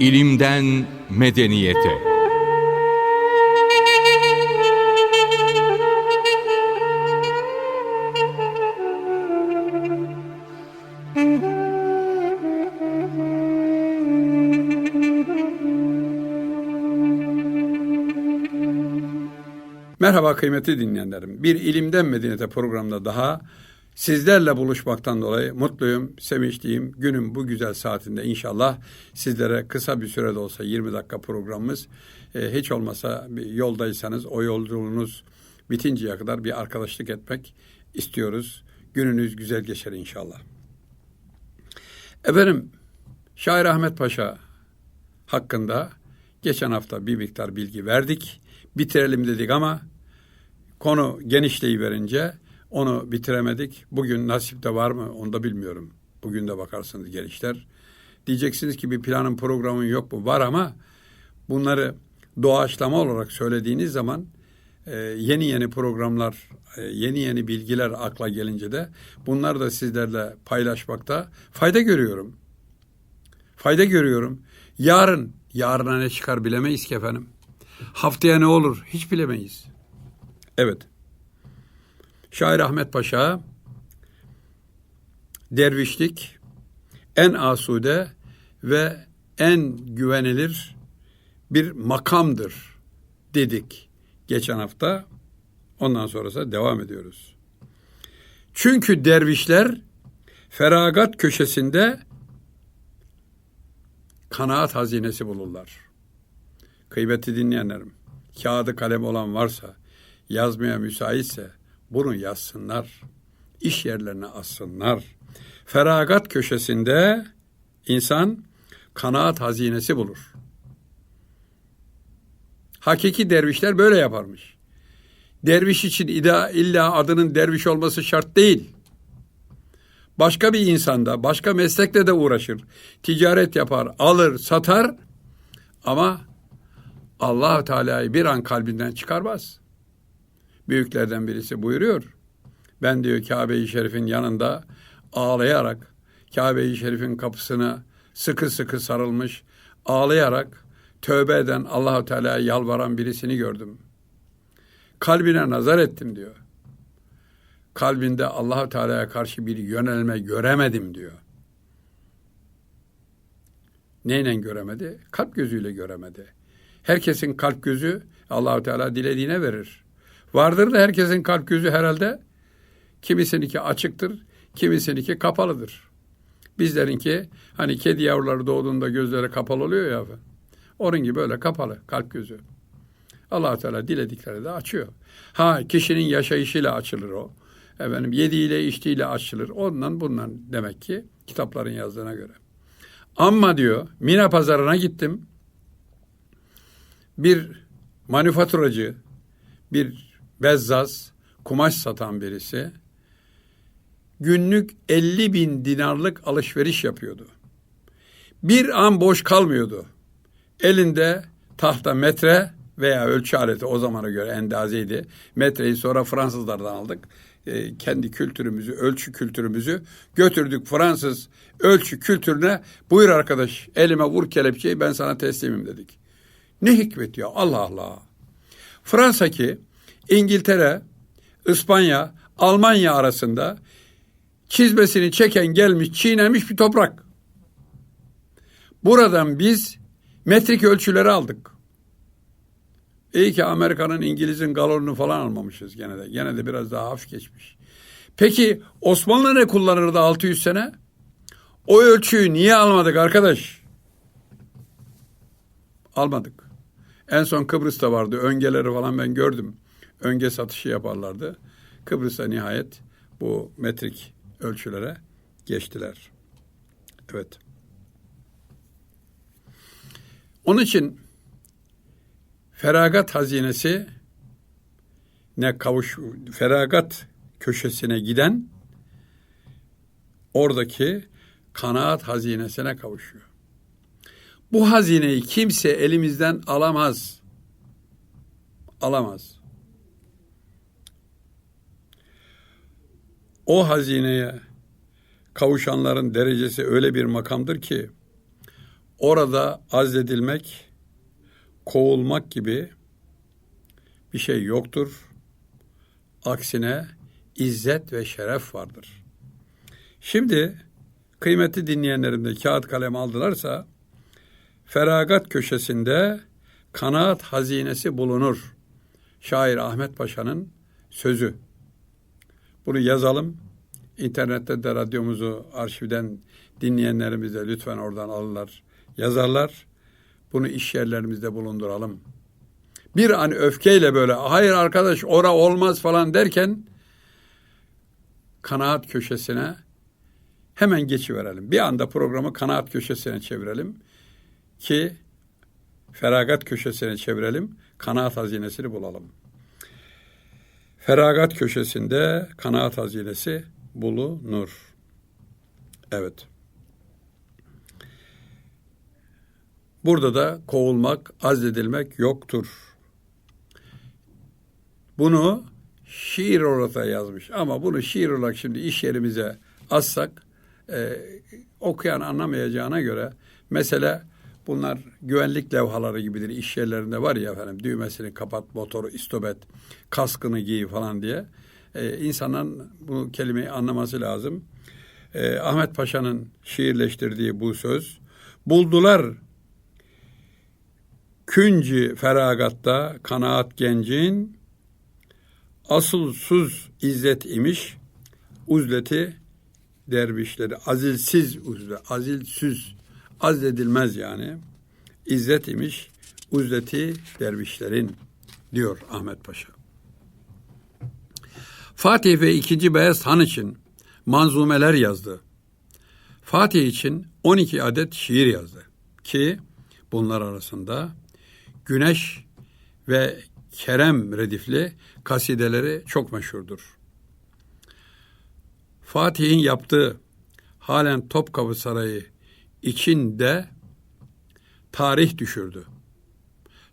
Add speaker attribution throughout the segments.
Speaker 1: İlimden medeniyete.
Speaker 2: Merhaba kıymetli dinleyenlerim. Bir İlimden Medeniyete programında daha sizlerle buluşmaktan dolayı mutluyum, sevinçliyim. Günün bu güzel saatinde inşallah sizlere kısa bir sürede olsa 20 dakika programımız e, hiç olmasa yoldaysanız o yolculuğunuz bitinceye kadar bir arkadaşlık etmek istiyoruz. Gününüz güzel geçer inşallah. Efendim Şair Ahmet Paşa hakkında geçen hafta bir miktar bilgi verdik. Bitirelim dedik ama konu genişleyiverince onu bitiremedik. Bugün nasip de var mı onu da bilmiyorum. Bugün de bakarsınız gençler. Diyeceksiniz ki bir planın programın yok mu? Var ama bunları doğaçlama olarak söylediğiniz zaman e, yeni yeni programlar, e, yeni yeni bilgiler akla gelince de bunları da sizlerle paylaşmakta fayda görüyorum. Fayda görüyorum. Yarın, yarına ne çıkar bilemeyiz ki efendim. Haftaya ne olur hiç bilemeyiz. Evet. Şair Ahmet Paşa dervişlik en asude ve en güvenilir bir makamdır dedik geçen hafta. Ondan sonrası devam ediyoruz. Çünkü dervişler feragat köşesinde kanaat hazinesi bulurlar. Kıymetli dinleyenlerim, kağıdı kalem olan varsa, yazmaya müsaitse bunu yazsınlar. İş yerlerine assınlar. Feragat köşesinde insan kanaat hazinesi bulur. Hakiki dervişler böyle yaparmış. Derviş için illa, illa adının derviş olması şart değil. Başka bir insanda, başka meslekle de uğraşır. Ticaret yapar, alır, satar ama allah Teala'yı bir an kalbinden çıkarmaz. Büyüklerden birisi buyuruyor. Ben diyor Kabe-i Şerif'in yanında ağlayarak Kabe-i Şerif'in kapısına sıkı sıkı sarılmış ağlayarak tövbe eden Allahu Teala'ya yalvaran birisini gördüm. Kalbine nazar ettim diyor. Kalbinde Allahu Teala'ya karşı bir yönelme göremedim diyor. Neyle göremedi? Kalp gözüyle göremedi. Herkesin kalp gözü Allahu Teala dilediğine verir. Vardır da herkesin kalp gözü herhalde kimisininki açıktır, kimisininki kapalıdır. Bizlerinki hani kedi yavruları doğduğunda gözleri kapalı oluyor ya. Onun gibi böyle kapalı kalp gözü. allah Teala diledikleri de açıyor. Ha kişinin yaşayışıyla açılır o. Efendim yediğiyle içtiğiyle açılır. Ondan bundan demek ki kitapların yazdığına göre. Ama diyor Mina pazarına gittim. Bir manifaturacı, bir bezzaz, kumaş satan birisi günlük 50 bin dinarlık alışveriş yapıyordu. Bir an boş kalmıyordu. Elinde tahta metre veya ölçü aleti o zamana göre endazeydi. Metreyi sonra Fransızlardan aldık. E, kendi kültürümüzü, ölçü kültürümüzü götürdük Fransız ölçü kültürüne. Buyur arkadaş elime vur kelepçeyi ben sana teslimim dedik. Ne hikmet ya Allah Allah. Fransa ki İngiltere, İspanya, Almanya arasında çizmesini çeken gelmiş, çiğnemiş bir toprak. Buradan biz metrik ölçüleri aldık. İyi ki Amerika'nın, İngiliz'in galonunu falan almamışız gene de. Gene de biraz daha hafif geçmiş. Peki Osmanlı ne kullanırdı 600 sene? O ölçüyü niye almadık arkadaş? Almadık. En son Kıbrıs'ta vardı. Öngeleri falan ben gördüm. Önge satışı yaparlardı. Kıbrıs'ta nihayet bu metrik ölçülere geçtiler. Evet. Onun için feragat hazinesi ne kavuş feragat köşesine giden oradaki kanaat hazinesine kavuşuyor. Bu hazineyi kimse elimizden alamaz. Alamaz. O hazineye kavuşanların derecesi öyle bir makamdır ki orada azledilmek, kovulmak gibi bir şey yoktur. Aksine izzet ve şeref vardır. Şimdi kıymetli dinleyenlerim de kağıt kalem aldılarsa feragat köşesinde kanaat hazinesi bulunur. Şair Ahmet Paşa'nın sözü. Bunu yazalım. İnternette de radyomuzu arşivden dinleyenlerimiz de lütfen oradan alırlar, yazarlar. Bunu iş yerlerimizde bulunduralım. Bir an öfkeyle böyle hayır arkadaş ora olmaz falan derken kanaat köşesine hemen geçiverelim. Bir anda programı kanaat köşesine çevirelim ki feragat köşesine çevirelim, kanaat hazinesini bulalım. Feragat köşesinde kanaat hazinesi bulunur. Evet. Burada da kovulmak, azledilmek yoktur. Bunu şiir olarak yazmış ama bunu şiir olarak şimdi iş yerimize assak e, okuyan anlamayacağına göre mesela bunlar güvenlik levhaları gibidir. İş yerlerinde var ya efendim düğmesini kapat, motoru istobet, kaskını giy falan diye. E, insanın bu kelimeyi anlaması lazım. E, Ahmet Paşa'nın şiirleştirdiği bu söz. Buldular künci feragatta kanaat gencin asılsız izzet imiş uzleti dervişleri azilsiz uzlet azilsiz azledilmez yani izzet imiş uzleti dervişlerin diyor Ahmet Paşa. Fatih ve 2. Beyaz Han için manzumeler yazdı. Fatih için 12 adet şiir yazdı ki bunlar arasında Güneş ve Kerem redifli kasideleri çok meşhurdur. Fatih'in yaptığı halen Topkapı Sarayı içinde tarih düşürdü.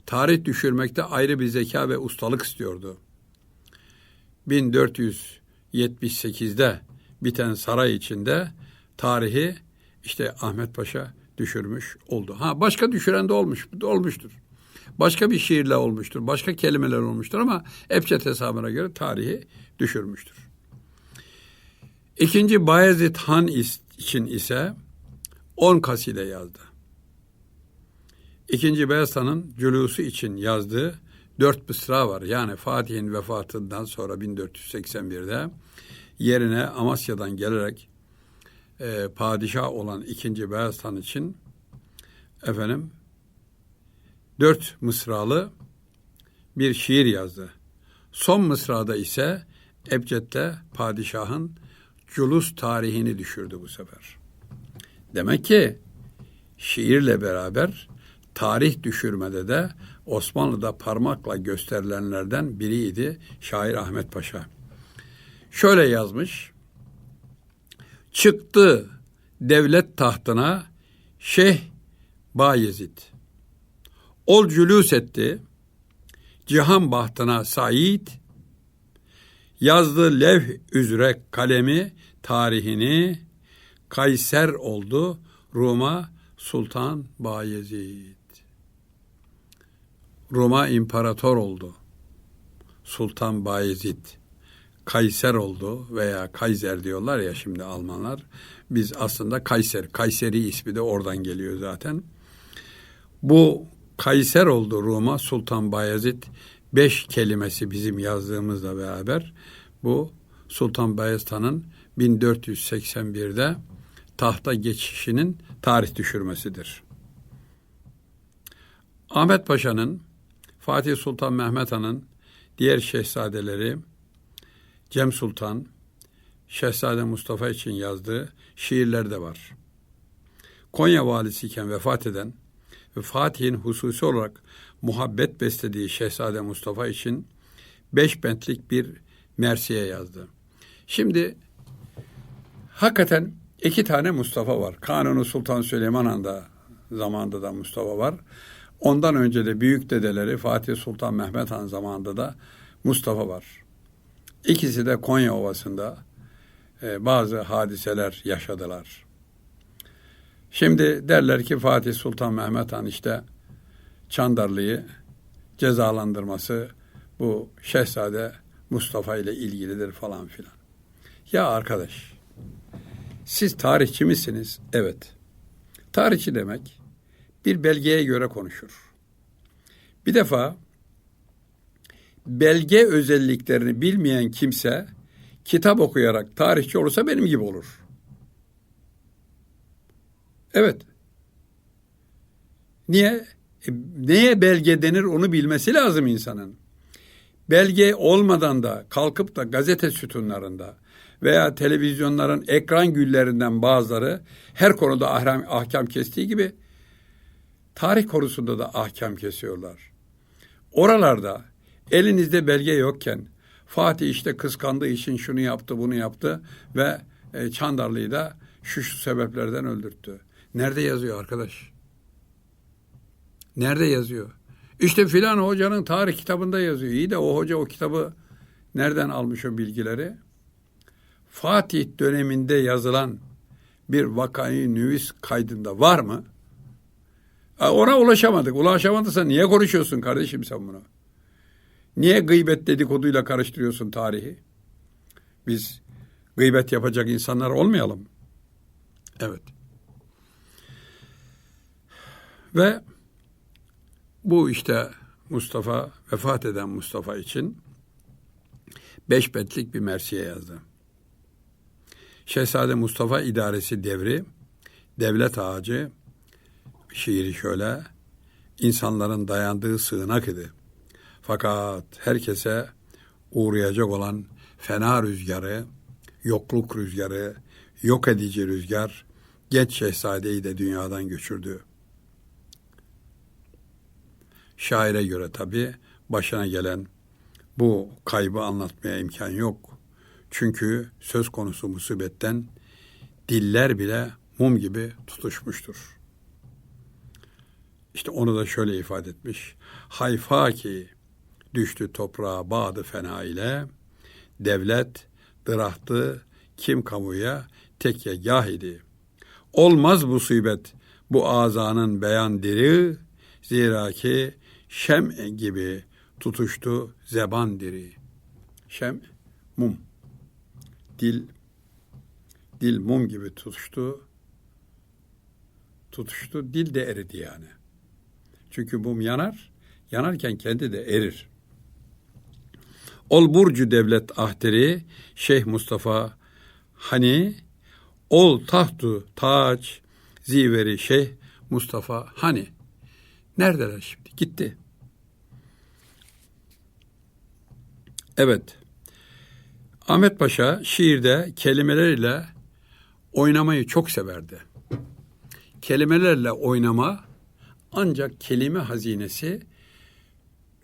Speaker 2: Tarih düşürmekte ayrı bir zeka ve ustalık istiyordu. 1478'de biten saray içinde tarihi işte Ahmet Paşa düşürmüş oldu. Ha başka düşüren de olmuş, olmuştur. Başka bir şiirle olmuştur, başka kelimeler olmuştur ama Ebced hesabına göre tarihi düşürmüştür. İkinci Bayezid Han için ise 10 kaside yazdı. İkinci Beyazıt Han'ın cülusu için yazdığı dört mısra var. Yani Fatih'in vefatından sonra 1481'de yerine Amasya'dan gelerek e, padişah olan ikinci Beyazıt Han için efendim dört mısralı bir şiir yazdı. Son mısrada ise Ebced'de padişahın culus tarihini düşürdü bu sefer. Demek ki şiirle beraber tarih düşürmede de Osmanlı'da parmakla gösterilenlerden biriydi şair Ahmet Paşa. Şöyle yazmış. Çıktı devlet tahtına Şeyh Bayezid. Ol cülüs etti. Cihan bahtına Said yazdı levh üzere kalemi tarihini Kayser oldu Roma Sultan Bayezid. Roma imparator oldu. Sultan Bayezid. Kayser oldu veya Kaiser diyorlar ya şimdi Almanlar. Biz aslında Kayser, Kayseri ismi de oradan geliyor zaten. Bu Kayser oldu Roma Sultan Bayezid. Beş kelimesi bizim yazdığımızla beraber bu Sultan Bayezid Han'ın 1481'de tahta geçişinin tarih düşürmesidir. Ahmet Paşa'nın, Fatih Sultan Mehmet Han'ın diğer şehzadeleri Cem Sultan, Şehzade Mustafa için yazdığı şiirler de var. Konya valisiyken vefat eden ve Fatih'in hususi olarak muhabbet beslediği Şehzade Mustafa için beş bentlik bir mersiye yazdı. Şimdi hakikaten iki tane Mustafa var. Kanuni Sultan Süleyman Han'da zamanında da Mustafa var. Ondan önce de büyük dedeleri Fatih Sultan Mehmet Han zamanında da Mustafa var. İkisi de Konya Ovası'nda e, bazı hadiseler yaşadılar. Şimdi derler ki Fatih Sultan Mehmet Han işte Çandarlı'yı cezalandırması bu Şehzade Mustafa ile ilgilidir falan filan. Ya arkadaş, siz tarihçi misiniz? Evet. Tarihçi demek bir belgeye göre konuşur. Bir defa belge özelliklerini bilmeyen kimse kitap okuyarak tarihçi olursa benim gibi olur. Evet. Niye? E, neye belge denir onu bilmesi lazım insanın. Belge olmadan da kalkıp da gazete sütunlarında veya televizyonların ekran güllerinden bazıları her konuda ahkam, ahkam kestiği gibi tarih konusunda da ahkam kesiyorlar. Oralarda elinizde belge yokken Fatih işte kıskandığı için şunu yaptı bunu yaptı ve e, Çandarlı'yı da şu şu sebeplerden öldürttü. Nerede yazıyor arkadaş? Nerede yazıyor? İşte filan hocanın tarih kitabında yazıyor. İyi de o hoca o kitabı nereden almış o bilgileri? Fatih döneminde yazılan bir vakayı nüvis kaydında var mı? Ona ulaşamadık. Ulaşamadıysa niye konuşuyorsun kardeşim sen bunu? Niye gıybet dedikoduyla karıştırıyorsun tarihi? Biz gıybet yapacak insanlar olmayalım. Evet. Ve bu işte Mustafa vefat eden Mustafa için beş betlik bir mersiye yazdı. Şehzade Mustafa idaresi devri, devlet ağacı, şiiri şöyle, insanların dayandığı sığınak idi. Fakat herkese uğrayacak olan fena rüzgarı, yokluk rüzgarı, yok edici rüzgar genç şehzadeyi de dünyadan göçürdü. Şaire göre tabi başına gelen bu kaybı anlatmaya imkan yok. Çünkü söz konusu musibetten diller bile mum gibi tutuşmuştur. İşte onu da şöyle ifade etmiş. Hayfa ki düştü toprağa bağdı fena ile, devlet dırahtı kim kamuya tekyegah idi. Olmaz musibet bu azanın beyan diri, zira ki şem gibi tutuştu zeban diri. Şem, mum. Dil, dil mum gibi tutuştu, tutuştu, dil de eridi yani. Çünkü mum yanar, yanarken kendi de erir. Ol Burcu Devlet Ahteri, Şeyh Mustafa Hani, ol tahtu taç, ziveri Şeyh Mustafa Hani. Neredeler şimdi? Gitti. Evet. Ahmet Paşa şiirde kelimelerle oynamayı çok severdi. Kelimelerle oynama ancak kelime hazinesi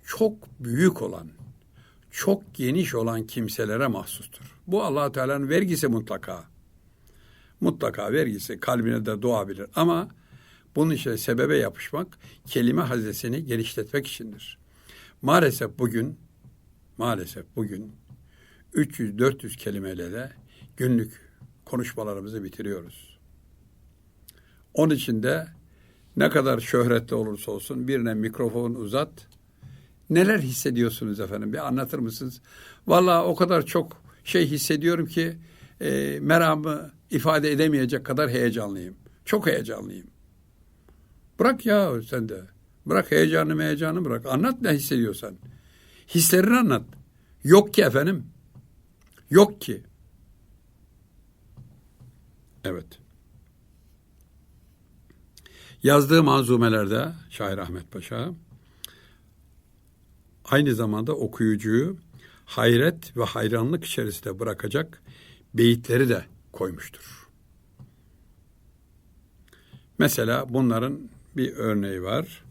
Speaker 2: çok büyük olan, çok geniş olan kimselere mahsustur. Bu allah Teala'nın vergisi mutlaka. Mutlaka vergisi kalbine de doğabilir ama bunun için sebebe yapışmak kelime hazinesini genişletmek içindir. Maalesef bugün maalesef bugün 300-400 kelimeyle de günlük konuşmalarımızı bitiriyoruz. Onun için de ne kadar şöhretli olursa olsun birine mikrofon uzat. Neler hissediyorsunuz efendim? Bir anlatır mısınız? Vallahi o kadar çok şey hissediyorum ki e, meramı ifade edemeyecek kadar heyecanlıyım. Çok heyecanlıyım. Bırak ya sen de. Bırak heyecanı heyecanı bırak. Anlat ne hissediyorsan. Hislerini anlat. Yok ki efendim. Yok ki. Evet. Yazdığı manzumelerde Şair Ahmet Paşa aynı zamanda okuyucuyu hayret ve hayranlık içerisinde bırakacak beyitleri de koymuştur. Mesela bunların bir örneği var.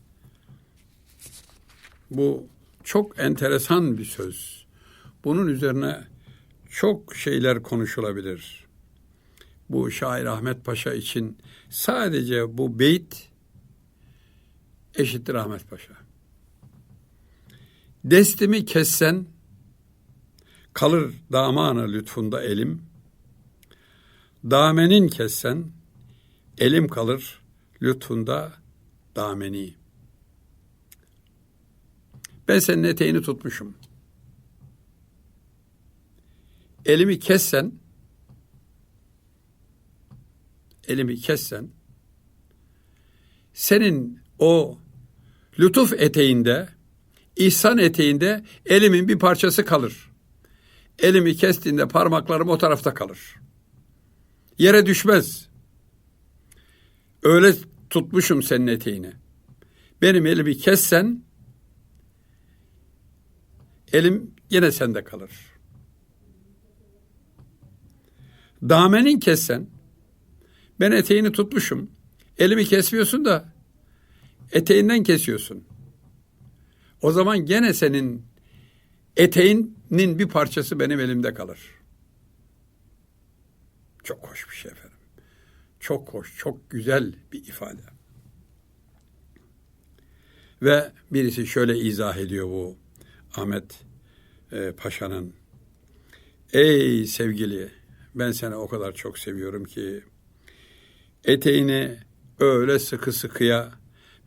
Speaker 2: Bu çok enteresan bir söz. Bunun üzerine çok şeyler konuşulabilir. Bu şair Ahmet Paşa için sadece bu beyt eşittir Ahmet Paşa. Destimi kessen kalır damanı lütfunda elim. Damenin kessen elim kalır lütfunda dameni. Ben senin eteğini tutmuşum. Elimi kessen elimi kessen senin o lütuf eteğinde ihsan eteğinde elimin bir parçası kalır. Elimi kestiğinde parmaklarım o tarafta kalır. Yere düşmez. Öyle tutmuşum senin eteğini. Benim elimi kessen elim yine sende kalır. Damenin kessen ben eteğini tutmuşum. Elimi kesmiyorsun da eteğinden kesiyorsun. O zaman gene senin eteğinin bir parçası benim elimde kalır. Çok hoş bir şey efendim. Çok hoş, çok güzel bir ifade. Ve birisi şöyle izah ediyor bu Ahmet e, Paşa'nın. Ey sevgili, ben seni o kadar çok seviyorum ki eteğini öyle sıkı sıkıya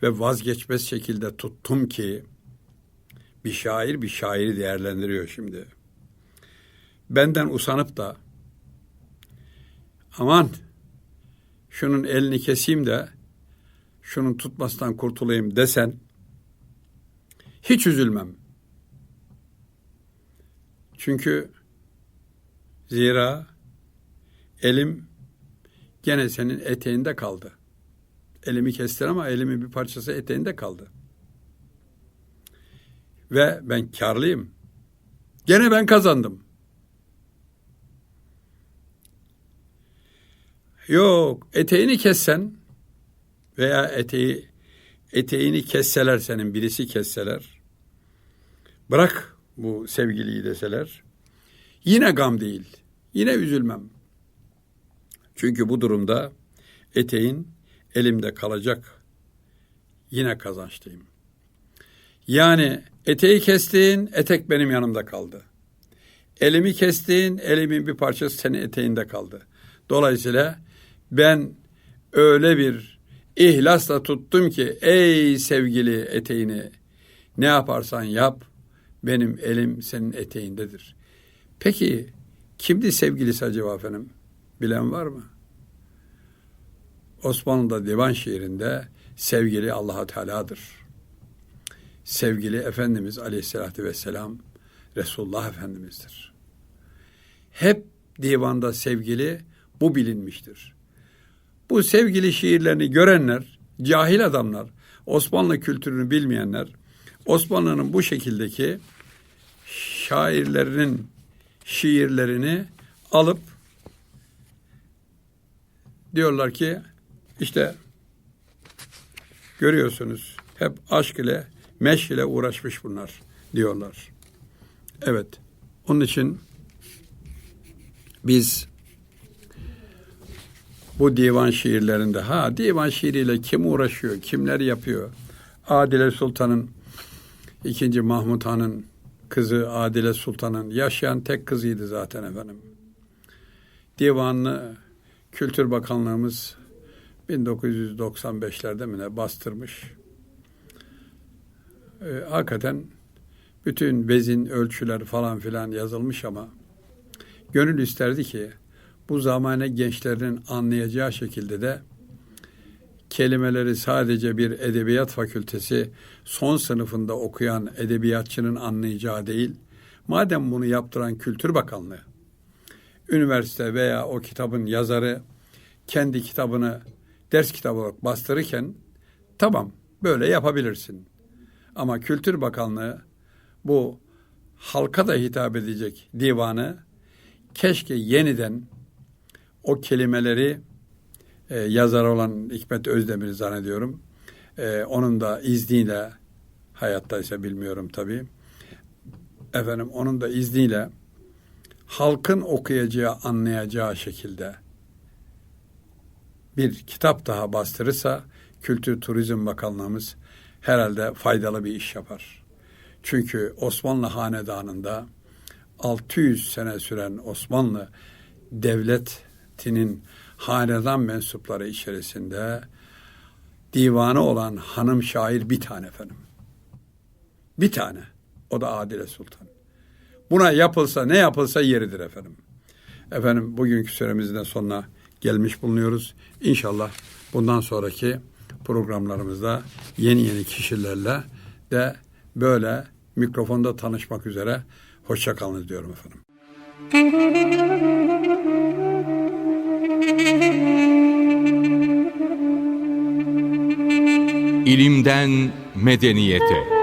Speaker 2: ve vazgeçmez şekilde tuttum ki bir şair bir şairi değerlendiriyor şimdi. Benden usanıp da aman şunun elini keseyim de şunun tutmasından kurtulayım desen hiç üzülmem. Çünkü zira elim gene senin eteğinde kaldı. Elimi kestin ama elimin bir parçası eteğinde kaldı. Ve ben karlıyım. Gene ben kazandım. Yok, eteğini kessen veya eteği eteğini kesseler senin birisi kesseler bırak bu sevgiliyi deseler yine gam değil. Yine üzülmem. Çünkü bu durumda eteğin elimde kalacak. Yine kazançlıyım. Yani eteği kestiğin etek benim yanımda kaldı. Elimi kestiğin elimin bir parçası senin eteğinde kaldı. Dolayısıyla ben öyle bir ihlasla tuttum ki ey sevgili eteğini ne yaparsan yap benim elim senin eteğindedir. Peki kimdi sevgilisi acaba efendim? Bilen var mı? Osmanlı'da divan şiirinde sevgili allah Teala'dır. Sevgili Efendimiz Aleyhisselatü Vesselam Resulullah Efendimiz'dir. Hep divanda sevgili bu bilinmiştir. Bu sevgili şiirlerini görenler, cahil adamlar, Osmanlı kültürünü bilmeyenler, Osmanlı'nın bu şekildeki şairlerinin şiirlerini alıp diyorlar ki işte görüyorsunuz hep aşk ile meşk ile uğraşmış bunlar diyorlar. Evet. Onun için biz bu divan şiirlerinde ha divan şiiriyle kim uğraşıyor, kimler yapıyor? Adile Sultan'ın ikinci Mahmut Han'ın kızı Adile Sultan'ın yaşayan tek kızıydı zaten efendim. Divanını Kültür Bakanlığımız 1995'lerde mi ne bastırmış. Ee, hakikaten bütün bezin ölçüler falan filan yazılmış ama gönül isterdi ki bu zamane gençlerinin anlayacağı şekilde de kelimeleri sadece bir edebiyat fakültesi son sınıfında okuyan edebiyatçının anlayacağı değil, madem bunu yaptıran Kültür Bakanlığı, üniversite veya o kitabın yazarı kendi kitabını ders kitabı olarak bastırırken tamam böyle yapabilirsin. Ama Kültür Bakanlığı bu halka da hitap edecek divanı keşke yeniden o kelimeleri e, yazar olan Hikmet Özdemir zannediyorum. E, onun da izniyle hayattaysa bilmiyorum tabii. Efendim onun da izniyle halkın okuyacağı, anlayacağı şekilde bir kitap daha bastırırsa Kültür Turizm Bakanlığımız herhalde faydalı bir iş yapar. Çünkü Osmanlı Hanedanı'nda 600 sene süren Osmanlı devlet medeniyetinin hanedan mensupları içerisinde divanı olan hanım şair bir tane efendim. Bir tane. O da Adile Sultan. Buna yapılsa ne yapılsa yeridir efendim. Efendim bugünkü süremizin de sonuna gelmiş bulunuyoruz. İnşallah bundan sonraki programlarımızda yeni yeni kişilerle de böyle mikrofonda tanışmak üzere hoşça kalın diyorum efendim.
Speaker 1: İlimden medeniyete.